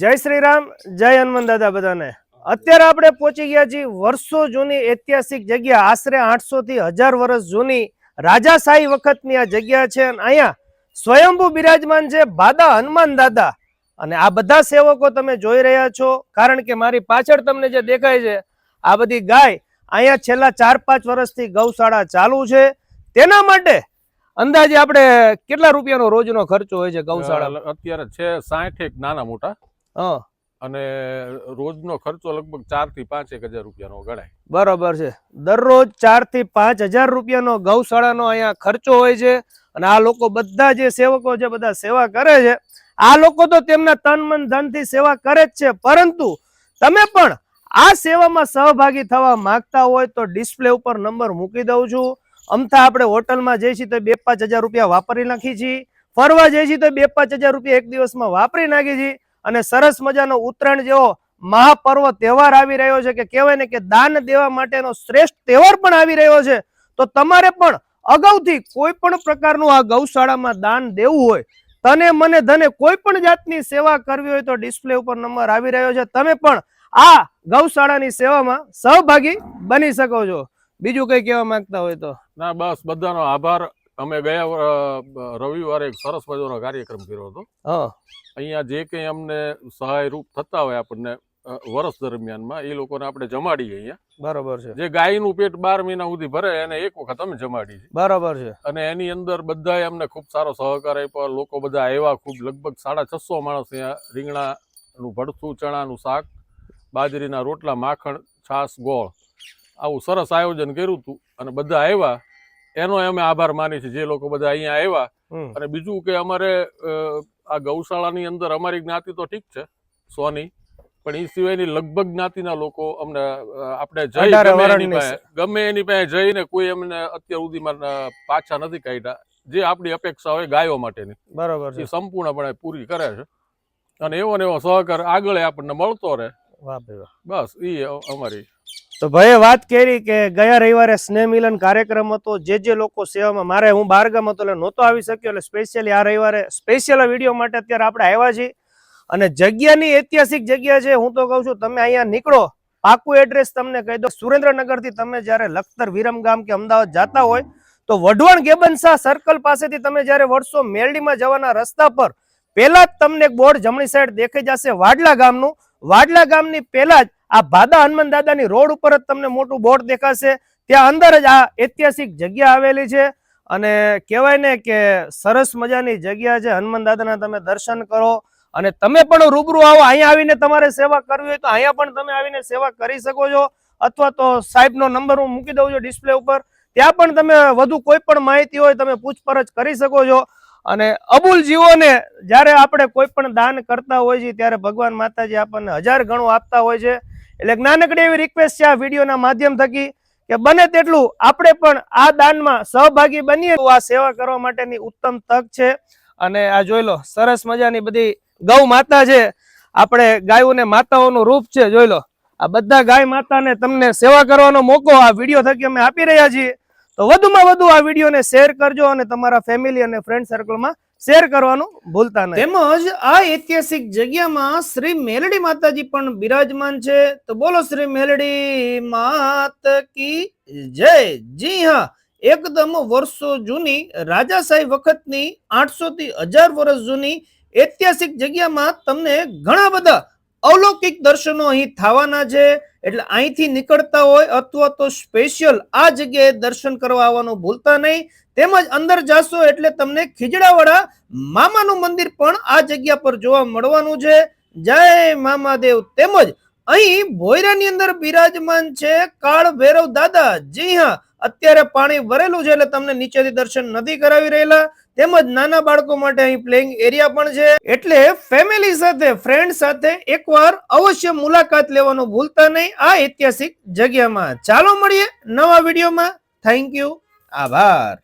જય શ્રી રામ જય હનુમાન દાદા બધાને. અત્યારે આપણે પહોંચી ગયા છીએ વર્ષો જૂની ઐતિહાસિક જગ્યા. આશરે આઠસો થી હજાર વર્ષ જૂની રાજાશાહી વખતની આ જગ્યા છે. અને અહીંયા સ્વયંભૂ બિરાજમાન છે બાદા હનુમાન દાદા. અને આ બધા સેવકો તમે જોઈ રહ્યા છો. કારણ કે મારી પાછળ તમને જે દેખાય છે, આ બધી ગાય અહીંયા છેલ્લા ચાર પાંચ વર્ષથી ગૌશાળા ચાલુ છે. તેના માટે અંદાજે આપણે કેટલા રૂપિયાનો રોજનો ખર્ચો હોય છે ગૌશાળા અત્યારે છે સાઠ એક નાના મોટા. અને રોજનો ખર્ચો લગભગ ચારથી પાંચ એક હજાર રૂપિયાનો ગણાય. બરોબર છે. દરરોજ ચારથી પાંચ હજાર રૂપિયાનો ગૌશાળાનો અહીંયા ખર્ચો હોય છે અને આ લોકો બધા જે સેવકો છે બધા સેવા કરે છે આ લોકો તો તેમના તન મન ધનથી સેવા કરે જ છે. પરંતુ તમે પણ આ સેવામાં સહભાગી થવા માંગતા હોય તો ડિસ્પ્લે ઉપર નંબર મૂકી દઉં છું. અમથા આપણે હોટલમાં જઈએ છીએ તો બે પાંચ હજાર રૂપિયા વાપરી નાખી છીએ ફરવા જઈએ છીએ તો બે પાંચ હજાર રૂપિયા એક દિવસમાં વાપરી નાખી છીએ અને સરસ મજાનો ઉત્તરાયણ જેવો મહાપર્વ તહેવાર આવી રહ્યો છે કે કહેવાય ને કે દાન દેવા માટેનો શ્રેષ્ઠ તહેવાર પણ આવી રહ્યો છે. તો તમારે પણ અગાઉથી કોઈ પણ પ્રકારનું આ ગૌશાળામાં દાન દેવું હોય, તને મને ધને કોઈ પણ જાતની સેવા કરવી હોય તો ડિસ્પ્લે ઉપર નંબર આવી રહ્યો છે. તમે પણ આ ગૌશાળાની સેવામાં સહભાગી બની શકો છો. બીજું કઈ કહેવા માંગતા હોય તો? ના, બસ બધાનો આભાર. અમે ગયા રવિવારે એક સરસ મજાનો કાર્યક્રમ કર્યો હતો. હા. અહીંયા જે કંઈ અમને સહાયરૂપ થતા હોય આપણને વર્ષ દરમિયાનમાં એ લોકોને આપણે જમાડીએ અહીંયા. બરાબર છે. જે ગાયનું પેટ બાર મહિના સુધી ભરે એને એક વખત અમે જમાડી છે બરાબર છે. અને એની અંદર બધાએ અમને ખૂબ સારો સહકાર આપ્યો. લોકો બધા આવ્યા ખૂબ લગભગ સાડા છસો માણસ અહીંયા રીંગણાનું ભડથું ચણાનું શાક બાજરીના રોટલા માખણ છાશ ગોળ. આવું સરસ આયોજન કર્યું હતું. અને બધા આવ્યા. એનો અમે આભાર માની છે જે લોકો બધા અહીંયા આવ્યા. અને બીજું કે અમારે આ ગૌશાળાની અંદર અમારી જ્ઞાતિ તો ઠીક છે સોની પણ એ સિવાયની લગભગ જ્ઞાતિના લોકો અમને આપણે જઈ ગમે એની પાસે જઈને કોઈ અમને અત્યાર સુધીમાં પાછા નથી કાઢ્યા. જે આપણી અપેક્ષા હોય ગાયો માટેની. બરાબર એ સંપૂર્ણપણે પૂરી કરે છે. અને એવો ને એવો સહકાર આગળ આપણને મળતો રહે. બસ એ અમારી તો ભાઈએ વાત કરી કે ગયા રવિવારે સ્નેહ મિલન કાર્યક્રમ હતો. જે જે લોકો સેવામાં, મારે હું બહારગામ હતો એટલે નહોતો આવી શક્યો. એટલે સ્પેશિયલી આ રવિવારે સ્પેશિયલ વીડિયો માટે અત્યારે આપણે આવ્યા છીએ. અને જગ્યાની ઐતિહાસિક જગ્યા છે, હું તો કહું છું, તમે અહીંયા નીકળો. પાકું એડ્રેસ તમને કહી દો સુરેન્દ્રનગરથી તમે જ્યારે લખતર વિરમગામ કે અમદાવાદ જતા હોય, તો વઢવાણ ગેબનશાહ સર્કલ પાસેથી તમે જ્યારે વળશો મેરડીમાં જવાના રસ્તા પર, પહેલા જ તમને એક બોર્ડ જમણી સાઈડ દેખાઈ જશે. વાડલા ગામનું. વાડલા ગામની પહેલા જ આ ભાદા હનુમાન દાદાની રોડ ઉપર જ તમને મોટું બોર્ડ દેખાશે. ત્યાં અંદર જ આ ઐતિહાસિક જગ્યા આવેલી છે. અને કહેવાય ને કે સરસ મજાની જગ્યા છે. હનુમાન દાદાના તમે દર્શન કરો. અને તમે પણ રૂબરૂ આવો. અહીંયા આવીને તમારે સેવા કરવી હોય તો અહીંયા પણ તમે આવીને સેવા કરી શકો છો. અથવા તો સાહેબનો નંબર હું મૂકી દઉં છું ડિસ્પ્લે ઉપર. ત્યાં પણ તમે વધુ કોઈ પણ માહિતી હોય તમે પૂછપરછ કરી શકો છો. અને અબુલ જીવોને જ્યારે આપણે કોઈ પણ દાન કરતા હોય છે ત્યારે ભગવાન માતાજી આપણને હજાર ગણું આપતા હોય છે. એટલે નાનકડી એવી રિક્વેસ્ટ છે આ વિડીયોના માધ્યમ થકી કે બને તેટલું આપણે પણ આ દાનમાં સહભાગી બનીએ. આ સેવા કરવા માટેની ઉત્તમ તક છે. અને આ જોઈ લો, સરસ મજાની બધી ગૌ માતા છે. આપણે ગાયોને માતાઓનું રૂપ છે, જોઈ લો. આ બધા ગાય માતાને તમને સેવા કરવાનો મોકો આ વીડિયો થકી અમે આપી રહ્યા છીએ. તો વધુમાં વધુ આ વિડીયોને શેર કરજો અને તમારા ફેમિલી અને ફ્રેન્ડ સર્કલમાં શેર કરવાનું ભૂલતા નહીં. તેમજ આ ઐતિહાસિક જગ્યામાં શ્રી મેલડી માતાજી પણ બિરાજમાન છે. તો બોલો શ્રી મેલડી માત કી જય. જી હા, એકદમ વર્ષો જૂની રાજાશાહી વખતની આઠસો થી હજાર વર્ષ જૂની ઐતિહાસિક જગ્યામાં તમને ઘણા બધા અવલૌકિક દર્શનો અહીં થવાના છે. એટલે અહીંથી નીકળતા હોય અથવા તો સ્પેશિયલ આ જગ્યાએ દર્શન કરવા આવવાનું ભૂલતા નહીં. તેમજ અંદર જાશો એટલે તમને ખીજડાવાળા મામાનું મંદિર પણ આ જગ્યા પર જોવા મળવાનું છે. જય મામાદેવ. તેમજ અહીં ભોયરાની અંદર બિરાજમાન છે કાળ ભૈરવ દાદા. જી હા અત્યારે પાણી ભરેલું છે એટલે તમને નીચેથી દર્શન નથી કરાવી રહેલા. તેમજ નાના બાળકો માટે અહીં પ્લેઇંગ એરિયા પણ છે. એટલે ફેમિલી સાથે ફ્રેન્ડ સાથે એકવાર અવશ્ય મુલાકાત લેવાનું ભૂલતા નહીં આ ઐતિહાસિક જગ્યામાં. ચાલો મળીએ નવા વિડીયોમાં. થેન્ક યુ આભાર.